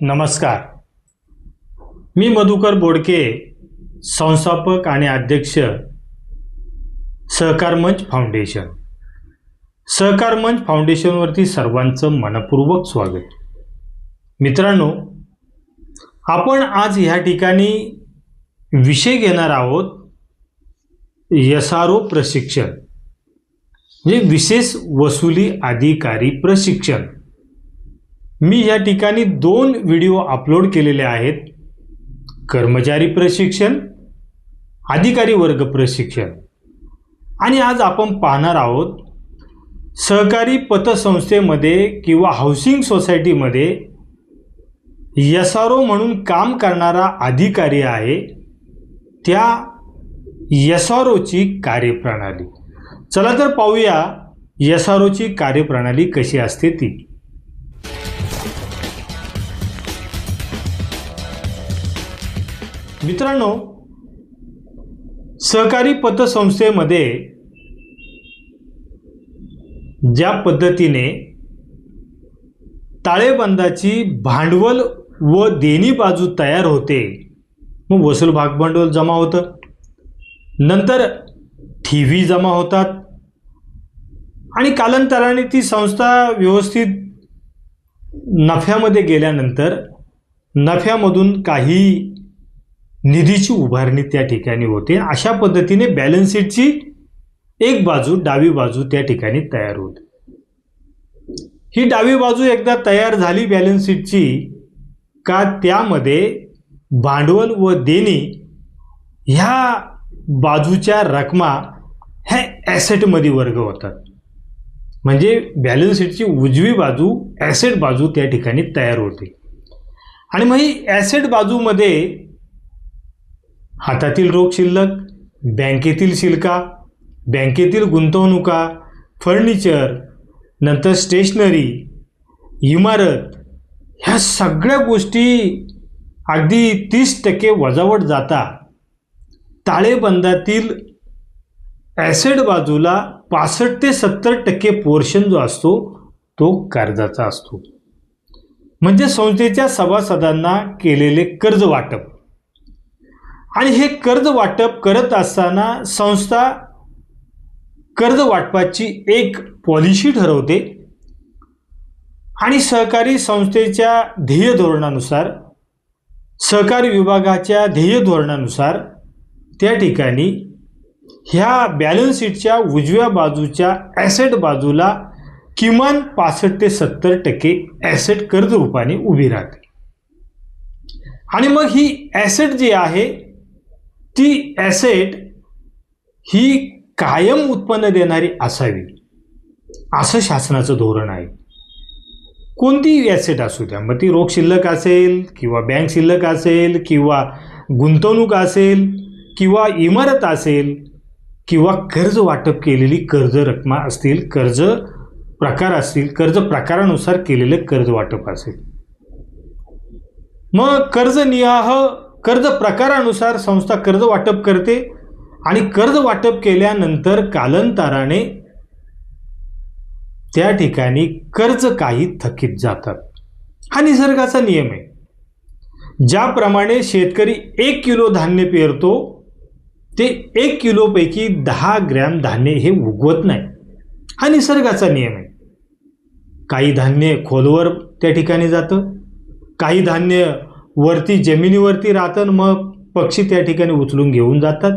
नमस्कार. मी मधुकर बोडके संस्थापक आणि अध्यक्ष सहकार मंच फाउंडेशन. सहकार मंच फाउंडेशनवरती सर्वांचं मनपूर्वक स्वागत. मित्रांनो आपण आज ह्या ठिकाणी विषय घेणार आहोत यस आर ओ प्रशिक्षण म्हणजे विशेष वसुली अधिकारी प्रशिक्षण. मी या ठिकाणी दोन व्हिडिओ अपलोड केलेले आहेत. कर्मचारी प्रशिक्षण अधिकारी वर्ग प्रशिक्षण. आणि आज आपण पाहणार आहोत सहकारी पतसंस्थेमध्ये किंवा हाऊसिंग सोसायटीमध्ये एस आर ओ म्हणून काम करणारा अधिकारी आहे त्या एस आर ओची कार्यप्रणाली. चला तर पाहूया एस आर ओची कार्यप्रणाली कशी असते ती. मित्रांनो सहकारी पतसंस्थेमध्ये ज्या पद्धतीने ताळेबंदाची भांडवल व देणी बाजू तयार होते मग वसूल भागभांडवल जमा होतं. नंतर ठेवी जमा होतात. आणि कालांतराने ती संस्था व्यवस्थित नफ्यामध्ये गेल्यानंतर नफ्यामधून काही निधीची उभारणी त्या ठिकाणी होते. अशा पद्धतीने बॅलन्स शीटची एक बाजू डावी बाजू त्या ठिकाणी तयार होते. ही डावी बाजू एकदा तयार झाली बॅलन्स शीटची का त्यामध्ये भांडवल व देणी ह्या बाजूच्या रकमा ह्या ॲसेटमध्ये वर्ग होतात. म्हणजे बॅलन्स शीटची उजवी बाजू ॲसेट बाजू त्या ठिकाणी तयार होते. आणि मग ही ॲसेट बाजूमध्ये हातातील रोख शिल्लक बँकेतील शिल्का बँकेतील गुंतवणुका फर्निचर नंतर स्टेशनरी इमारत ह्या सगळ्या गोष्टी अगदी तीस टक्के वजावट जाता. ताळेबंदातील ॲसेड बाजूला पासष्ट ते सत्तर टक्के पोर्शन जो असतो तो कर्जाचा असतो. म्हणजे संस्थेच्या सभासदांना केलेले कर्ज वाटप. आणि हे कर्ज वाटप करत असताना संस्था कर्ज वाटपाची एक पॉलिसी ठरवते. आणि सहकारी संस्थेच्या ध्येय धोरणानुसार सहकारी विभागाच्या ध्येय धोरणानुसार त्या ठिकाणी ह्या बॅलन्स शीटच्या उजव्या बाजूच्या ॲसेट बाजूला किमान पासष्ट ते सत्तर टक्के ॲसेट कर्ज रूपाने उभी राहते. आणि मग ही ॲसेट जी आहे ती ॲसेट ही कायम उत्पन्न देणारी असावी. असं शासनाचं धोरण आहे. कोणतीही ॲसेट असू द्या मग ती रोख शिल्लक असेल किंवा बँक शिल्लक असेल किंवा गुंतवणूक असेल किंवा इमारत असेल किंवा कर्ज वाटप केलेली कर्ज रकमा असतील कर्ज प्रकार असतील कर्ज प्रकारानुसार केलेलं कर्ज वाटप असेल. मग कर्ज नियाह कर्ज प्रकारानुसार संस्था कर्ज वाटप करते आणि कर्ज वाटप केल्यानंतर कालांतराने त्या ठिकाणी कर्ज काही थकीत जातात. हा निसर्गाचा नियम आहे. ज्याप्रमाणे शेतकरी एक किलो धान्य पेरतो ते एक किलोपैकी दहा ग्रॅम धान्य हे उगवत नाही. हा निसर्गाचा नियम आहे. काही धान्य खोलवर त्या ठिकाणी जातं काही धान्य वरती जमिनीवरती राहतं मग पक्षी त्या ठिकाणी उचलून घेऊन जातात.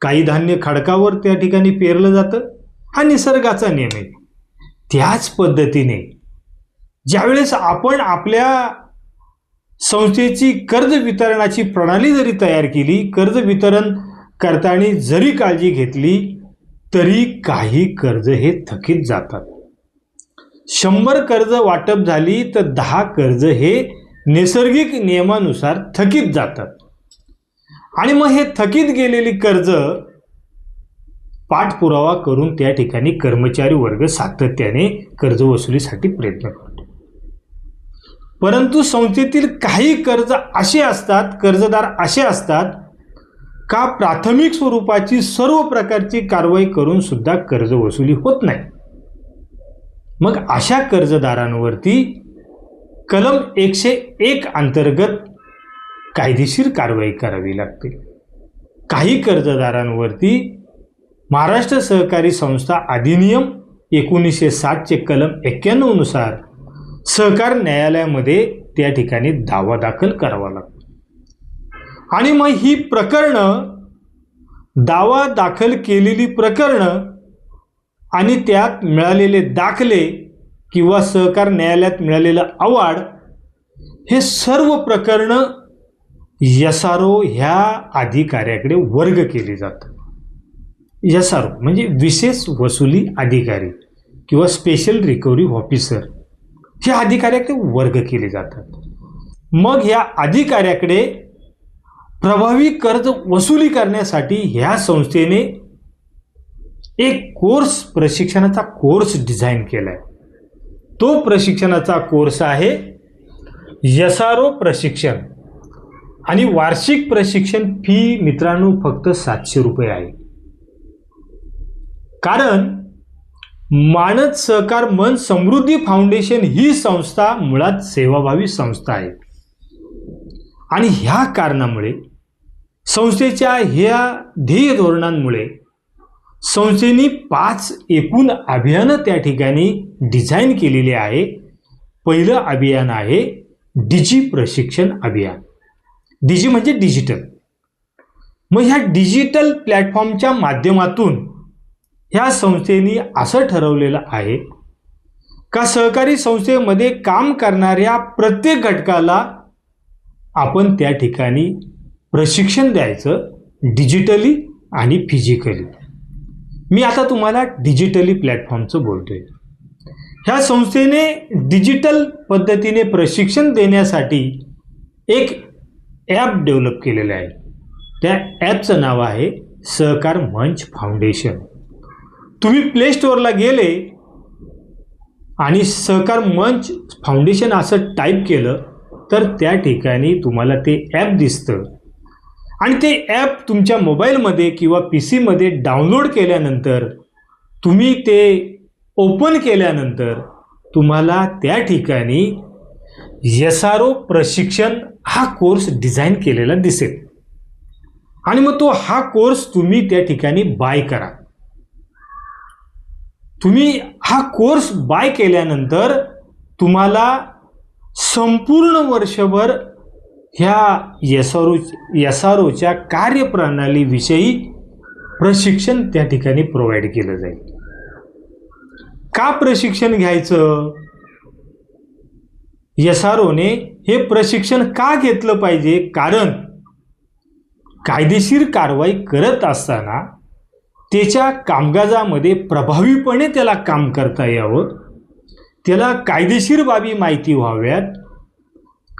काही धान्य खडकावर त्या ठिकाणी पेरलं जातं. हा निसर्गाचा नियम आहे. त्याच पद्धतीने ज्यावेळेस आपण आपल्या संस्थेची कर्ज वितरणाची प्रणाली जरी तयार केली कर्ज वितरण करताना जरी काळजी घेतली तरी काही कर्ज हे थकीत जातात. शंभर कर्ज वाटप झाली तर दहा कर्ज हे नैसर्गिक नियमानुसार थकीत जातात. आणि मग हे थकीत गेलेली कर्ज पाठपुरावा करून त्या ठिकाणी कर्मचारी वर्ग सातत्याने कर्ज वसुलीसाठी प्रयत्न करतो. परंतु संस्थेतील काही कर्ज असे असतात कर्जदार असे असतात का प्राथमिक स्वरूपाची सर्व प्रकारची कारवाई करून सुद्धा कर्ज वसुली होत नाही? मग अशा कर्जदारांवरती कलम एकशे एक अंतर्गत कायदेशीर कारवाई करावी लागते. काही कर्जदारांवरती महाराष्ट्र सहकारी संस्था अधिनियम एकोणीसशे सातचे कलम एक्क्याण्णवनुसार सहकार न्यायालयामध्ये त्या ठिकाणी दावा दाखल करावा लागतो. आणि मग ही प्रकरणं दावा दाखल केलेली प्रकरणं आणि त्यात मिळालेले दाखले किंवा सहकार न्यायालयात मिळालेलं अवॉर्ड हे सर्व प्रकरणं यस आर ओ ह्या अधिकाऱ्याकडे वर्ग केली जातात यस आर ओ म्हणजे विशेष वसुली अधिकारी किंवा स्पेशल रिकव्हरी ऑफिसर ह्या अधिकाऱ्याकडे वर्ग केले जातात. मग ह्या अधिकाऱ्याकडे प्रभावी कर्ज वसुली करण्यासाठी ह्या संस्थेने एक कोर्स प्रशिक्षणाचा कोर्स डिझाईन केला आहे तो प्रशिक्षणाचा कोर्स आहे एस आर ओ प्रशिक्षण. आणि वार्षिक प्रशिक्षण फी मित्रांनो फक्त सातशे रुपये आहे. कारण मानद सहकार मन समृद्धी फाउंडेशन ही संस्था मुळात सेवाभावी संस्था आहे. आणि ह्या कारणामुळे संस्थेच्या ह्या ध्येय धोरणांमुळे संस्थेने पाच एकूण अभियानं त्या ठिकाणी डिझाईन केलेली आहे. पहिलं अभियान आहे डिजी प्रशिक्षण अभियान. डिजी म्हणजे डिजिटल मग ह्या डिजिटल प्लॅटफॉर्मच्या माध्यमातून ह्या संस्थेने असं ठरवलेलं आहे का सहकारी संस्थेमध्ये काम करणाऱ्या प्रत्येक घटकाला आपण त्या ठिकाणी प्रशिक्षण द्यायचं डिजिटली आणि फिजिकली मी आता तुम्हाला डिजिटली प्लॅटफॉर्मचं बोलतोय. ह्या संस्थेने डिजिटल पद्धतीने प्रशिक्षण देण्यासाठी एक ॲप डेव्हलप केलेलं आहे. त्या ॲपचं नाव आहे सहकार मंच फाउंडेशन तुम्ही प्ले स्टोअरला गेले आणि सहकार मंच फाउंडेशन असं टाईप केलं तर त्या ठिकाणी तुम्हाला ते ॲप दिसतं. आणि ते ॲप तुमच्या मोबाईलमध्ये किंवा पी सीमध्ये डाउनलोड केल्यानंतर तुम्ही ते ओपन केल्यानंतर तुम्हाला त्या ठिकाणी एस आर ओ प्रशिक्षण हा कोर्स डिझाईन केलेला दिसेल. आणि मग तो हा कोर्स तुम्ही त्या ठिकाणी बाय करा. तुम्ही हा कोर्स बाय केल्यानंतर तुम्हाला संपूर्ण वर्षभर ह्या S R O S R ओच्या कार्यप्रणालीविषयी प्रशिक्षण त्या ठिकाणी प्रोव्हाइड केलं जाईल. का प्रशिक्षण घ्यायचं? एस आर ओने हे प्रशिक्षण का घेतलं पाहिजे? कारण कायदेशीर कारवाई करत असताना त्याच्या कामकाजामध्ये प्रभावीपणे त्याला काम करता यावं त्याला कायदेशीर बाबी माहिती व्हाव्यात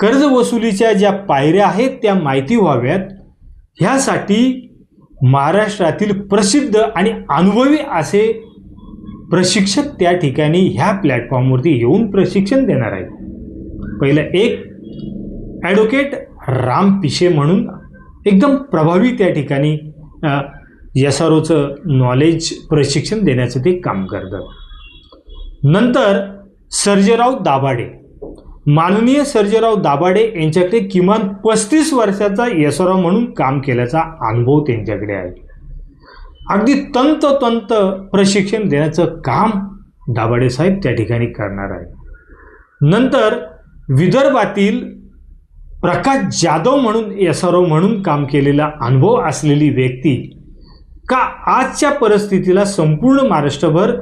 कर्ज वसुलीच्या ज्या पायऱ्या आहेत त्या माहिती व्हाव्यात. ह्यासाठी महाराष्ट्रातील प्रसिद्ध आणि अनुभवी असे प्रशिक्षक त्या ठिकाणी ह्या प्लॅटफॉर्मवरती येऊन प्रशिक्षण देणार आहेत. पहिलं एक ॲडव्होकेट राम पिशे म्हणून एकदम प्रभावी त्या ठिकाणी एस आर ओचं नॉलेज प्रशिक्षण देण्याचं ते काम करतात. नंतर सर्जेराव दाभाडे. माननीय सर्जेराव दाभाडे यांच्याकडे किमान पस्तीस वर्षाचा एस आर म्हणून काम केल्याचा अनुभव त्यांच्याकडे आहे. अगदी तंतोतंत प्रशिक्षण देण्याचं काम दाभाडे साहेब त्या ठिकाणी करणार आहे नंतर विदर्भातील प्रकाश जाधव म्हणून एस आर म्हणून काम केलेला अनुभव असलेली व्यक्ती का आजच्या परिस्थितीला संपूर्ण महाराष्ट्रभर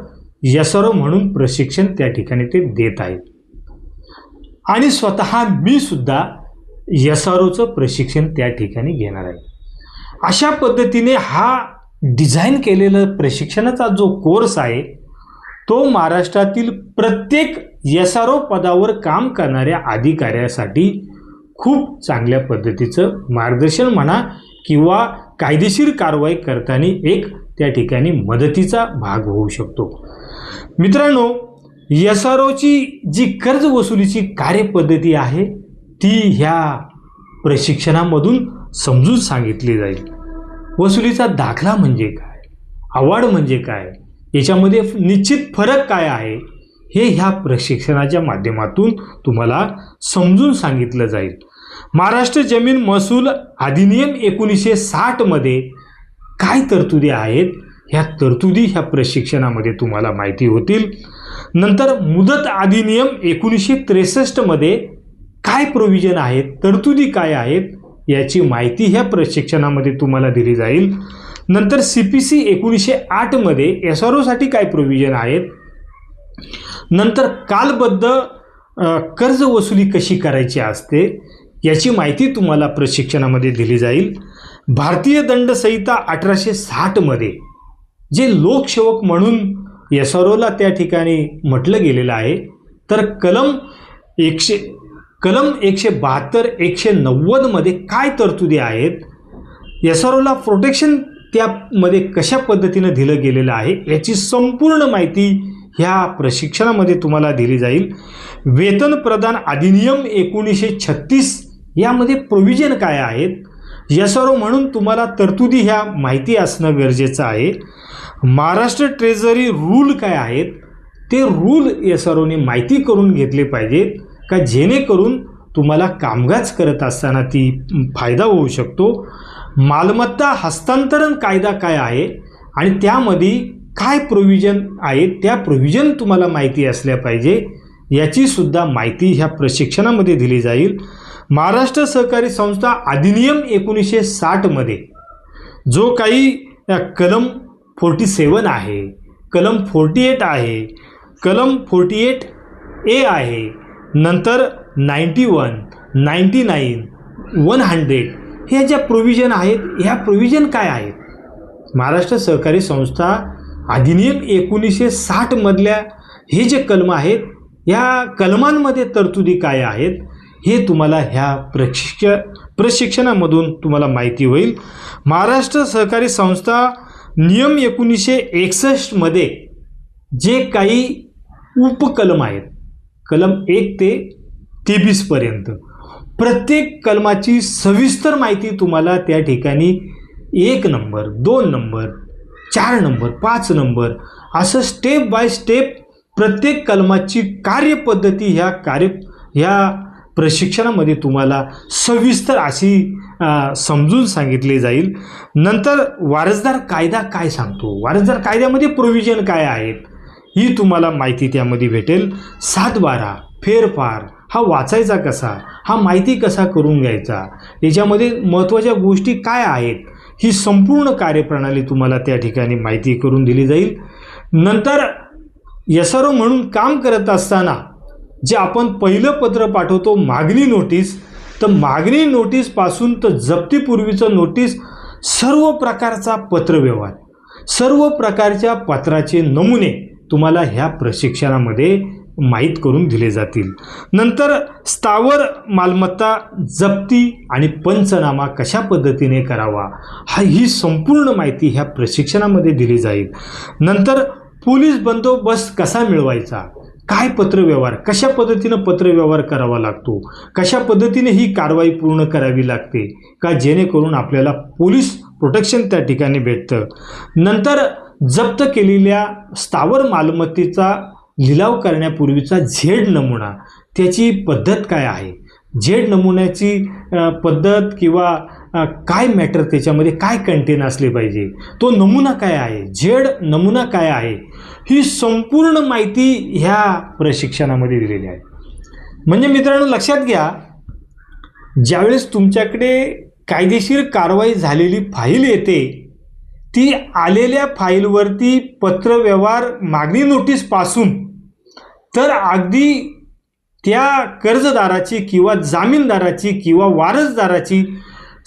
एस आर म्हणून प्रशिक्षण त्या ठिकाणी ते देत आहेत. आणि स्वतः मी सुद्धा एस आर ओचं प्रशिक्षण त्या ठिकाणी घेणार आहे. अशा पद्धतीने हा डिझाईन केलेला प्रशिक्षणाचा जो कोर्स आहे तो महाराष्ट्रातील प्रत्येक एस आर ओ पदावर काम करणाऱ्या अधिकाऱ्यासाठी खूप चांगल्या पद्धतीचं मार्गदर्शन म्हणा किंवा कायदेशीर कारवाई करताना एक त्या ठिकाणी मदतीचा भाग होऊ शकतो. मित्रांनो एस आर ओची जी कर्ज वसुलीची कार्यपद्धती आहे ती ह्या प्रशिक्षणामधून समजून सांगितली जाईल. वसुलीचा दाखला म्हणजे काय? आवड म्हणजे काय? याच्यामध्ये निश्चित फरक काय आहे? हे ह्या प्रशिक्षणाच्या माध्यमातून तुम्हाला समजून सांगितलं जाईल. महाराष्ट्र जमीन महसूल अधिनियम एकोणीसशे साठमध्ये काय तरतुदी आहेत? ह्या तरतुदी ह्या प्रशिक्षणामध्ये तुम्हाला माहिती होतील. नंतर मुदत अधिनियम एकोणीसशे त्रेसष्टमध्ये काय प्रोव्हिजन आहेत तरतुदी काय आहेत याची माहिती ह्या प्रशिक्षणामध्ये तुम्हाला दिली जाईल. नंतर सी पी सी एकोणीसशे आठमध्ये एस आर ओसाठी काय प्रोव्हिजन आहेत? नंतर कालबद्ध कर्ज वसुली कशी करायची असते याची माहिती तुम्हाला प्रशिक्षणामध्ये दिली जाईल. भारतीय दंड संहिता अठराशे साठमध्ये जे लोकसेवक म्हणून एस आर ओला त्या ठिकाणी म्हटलं गेलेलं आहे. तर कलम एकशे कलम एकशे बहात्तर एकशे नव्वदमध्ये काय तरतुदी आहेत? एस आर ओला प्रोटेक्शन त्यामध्ये कशा पद्धतीनं दिलं गेलेलं आहे? याची संपूर्ण माहिती ह्या प्रशिक्षणामध्ये तुम्हाला दिली जाईल. वेतन प्रदान अधिनियम एकोणीसशे छत्तीस यामध्ये प्रोव्हिजन काय आहेत? एस आर ओ म्हणून तुम्हाला तरतुदी ह्या माहिती असणं गरजेचं आहे. महाराष्ट्र ट्रेझरी रूल काय आहेत? ते रूल या सर्वांनी माहिती करून घेतले पाहिजेत का जेणेकरून तुम्हाला कामगाज करत असताना ती फायदा होऊ शकतो? मालमत्ता हस्तांतरण कायदा काय आहे? आणि त्यामध्ये काय प्रोव्हिजन आहेत त्या प्रोव्हिजन तुम्हाला माहिती असल्या पाहिजे. याचीसुद्धा माहिती ह्या प्रशिक्षणामध्ये दिली जाईल. महाराष्ट्र सहकारी संस्था अधिनियम एकोणीसशे साठमध्ये जो काही कलम फोर्टी सेवन आहे. कलम फोर्टी एट आहे. कलम फोर्टी एट ए आहे. नंतर ninety one ninety nine one hundred ह्या ज्या प्रोव्हिजन आहेत ह्या प्रोव्हिजन काय आहेत? महाराष्ट्र सहकारी संस्था अधिनियम एकोणीसशे साठमधल्या हे जे कलम आहेत ह्या कलमांमध्ये तरतुदी काय आहेत हे तुम्हाला ह्या प्रशिक्ष प्रशिक्षणामधून तुम्हाला माहिती होईल. महाराष्ट्र सहकारी संस्था नियम एकोणीसशे एकसष्टमध्ये जे काही उपकलम आहेत कलम एक ते तेवीसपर्यंत प्रत्येक कलमाची सविस्तर माहिती तुम्हाला त्या ठिकाणी एक नंबर दोन नंबर चार नंबर पाच नंबर असं स्टेप बाय स्टेप प्रत्येक कलमाची कार्यपद्धती ह्या कार्य ह्या प्रशिक्षणामध्ये तुम्हाला सविस्तर अशी समजून सांगितली जाईल. नंतर वारसदार कायदा काय सांगतो? वारसदार कायद्यामध्ये प्रोव्हिजन काय आहेत? ही तुम्हाला माहिती त्यामध्ये भेटेल. सात बारा फेरफार हा वाचायचा कसा? हा माहिती कसा करून घ्यायचा? याच्यामध्ये महत्त्वाच्या गोष्टी काय आहेत? ही संपूर्ण कार्यप्रणाली तुम्हाला त्या ठिकाणी माहिती करून दिली जाईल. नंतर एस आर ओ म्हणून काम करत असताना जे आपण पहिलं पत्र पाठवतो मागणी नोटीस तर मागणी नोटीसपासून तर जप्तीपूर्वीचं नोटीस सर्व प्रकारचा पत्रव्यवहार सर्व प्रकारच्या पत्राचे नमुने तुम्हाला ह्या प्रशिक्षणामध्ये माहीत करून दिले जातील. नंतर स्थावर मालमत्ता जप्ती आणि पंचनामा कशा पद्धतीने करावा हा ही संपूर्ण माहिती ह्या प्रशिक्षणामध्ये दिली जाईल. नंतर पोलीस बंदोबस्त कसा मिळवायचा काय पत्रव्यवहार? कशा पद्धतीनं पत्रव्यवहार करावा लागतो? कशा पद्धतीने ही कारवाई पूर्ण करावी लागते? का जेणेकरून आपल्याला पोलीस प्रोटेक्शन त्या ठिकाणी भेटतं? नंतर जप्त केलेल्या स्थावर मालमत्तेचा लिलाव करण्यापूर्वीचा झेड नमुना त्याची पद्धत काय आहे? झेड नमुन्याची पद्धत किंवा काय मॅटर त्याच्यामध्ये? काय कंटेन असले पाहिजे? तो नमुना काय आहे? झेड नमुना काय आहे? ही संपूर्ण माहिती ह्या प्रशिक्षणामध्ये दिलेली आहे. म्हणजे मित्रांनो लक्षात घ्या ज्यावेळेस तुमच्याकडे कायदेशीर कारवाई झालेली फाईल येते ती आलेल्या फाईलवरती पत्रव्यवहार मागणी नोटीसपासून तर अगदी त्या कर्जदाराची किंवा जामीनदाराची किंवा वारसदाराची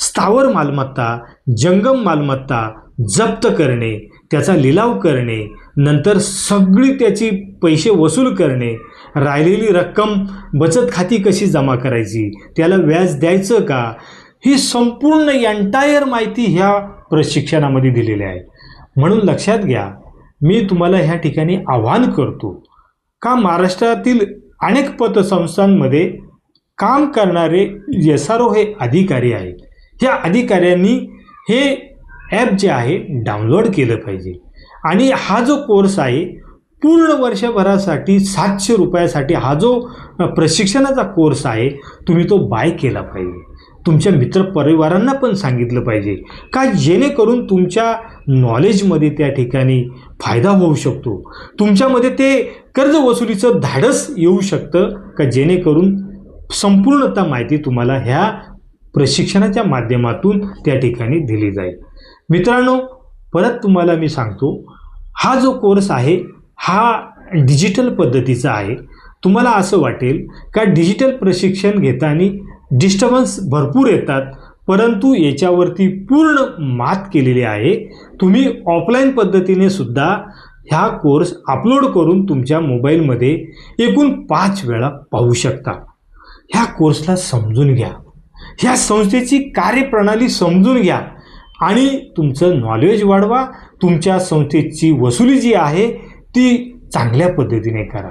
स्थावर मालमत्ता जंगम मालमत्ता जप्त करणे त्याचा लिलाव करणे नंतर सगळी त्याची पैसे वसूल करणे राहिलेली रक्कम बचत खाती कशी जमा करायची त्याला व्याज द्यायचं का ही संपूर्ण एंटायर माहिती ह्या प्रशिक्षणामध्ये दिलेली आहे. म्हणून लक्षात घ्या मी तुम्हाला ह्या ठिकाणी आव्हान करतो का महाराष्ट्रातील अनेक पतसंस्थांमध्ये काम करणारे एस आर ओ हे अधिकारी आहेत. त्या अधिकाऱ्यांनी हे ॲप जे आहे डाउनलोड केलं पाहिजे. आणि हा जो कोर्स आहे पूर्ण वर्षभरासाठी सातशे रुपयासाठी हा जो प्रशिक्षणाचा कोर्स आहे तुम्ही तो बाय केला पाहिजे. तुमच्या मित्रपरिवारांना पण सांगितलं पाहिजे. का जेणेकरून तुमच्या नॉलेजमध्ये त्या ठिकाणी फायदा होऊ शकतो? तुमच्यामध्ये ते कर्ज वसुलीचं धाडस येऊ शकतं का? जेणेकरून संपूर्णता माहिती तुम्हाला ह्या प्रशिक्षणाच्या माध्यमातून त्या ठिकाणी दिली जाईल. मित्रांनो परत तुम्हाला मी सांगतो हा जो कोर्स आहे हा डिजिटल पद्धतीचा आहे. तुम्हाला असं वाटेल का डिजिटल प्रशिक्षण घेताना डिस्टर्बन्स भरपूर येतात परंतु याच्यावरती पूर्ण मात केलेली आहे. तुम्ही ऑफलाईन पद्धतीने सुद्धा ह्या कोर्स अपलोड करून तुमच्या मोबाईलमध्ये एकूण पाच वेळा पाहू शकता. ह्या कोर्सला समजून घ्या. ह्या संस्थेची कार्यप्रणाली समजून घ्या आणि तुमचं नॉलेज वाढवा. तुमच्या संस्थेची वसुली जी आहे ती चांगल्या पद्धतीने करा.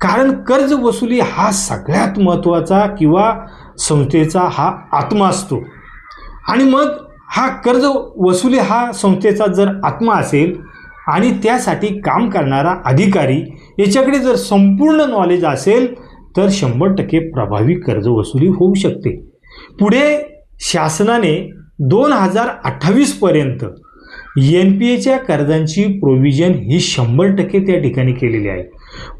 कारण कर्ज वसुली हा सगळ्यात महत्त्वाचा किंवा संस्थेचा हा आत्मा असतो. आणि मग हा कर्ज वसुली हा संस्थेचा जर आत्मा असेल आणि त्यासाठी काम करणारा अधिकारी याच्याकडे जर संपूर्ण नॉलेज असेल तर शंभर टक्के प्रभावी कर्ज वसुली होऊ शकते. पुढे शासनाने दोन हजार अठ्ठावीसपर्यंत एन पी एच्या कर्जांची प्रोव्हिजन ही शंभर टक्के त्या ठिकाणी केलेली आहे.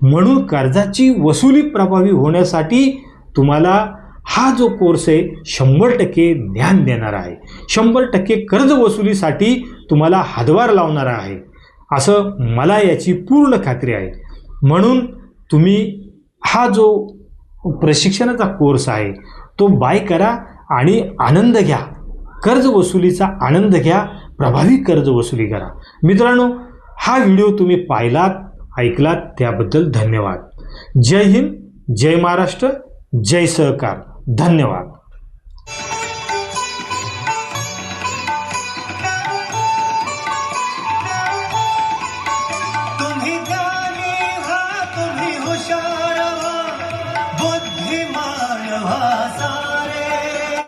म्हणून कर्जाची वसुली प्रभावी होण्यासाठी तुम्हाला हा जो कोर्स आहे शंभर टक्के ज्ञान देणारा आहे. शंभर टक्के कर्ज वसुलीसाठी तुम्हाला हातभार लावणारा आहे. असं मला याची पूर्ण खात्री आहे. म्हणून तुम्ही हा जो प्रशिक्षणाचा कोर्स आहे तो बाय करा आणि आनंद घ्या. कर्ज वसुलीचा आनंद घ्या. प्रभावी कर्ज वसुली करा. मित्रांनो हा व्हिडिओ तुम्ही पाहिलात ऐकलात त्याबद्दल धन्यवाद. जय हिंद जय महाराष्ट्र जय सहकार. धन्यवाद.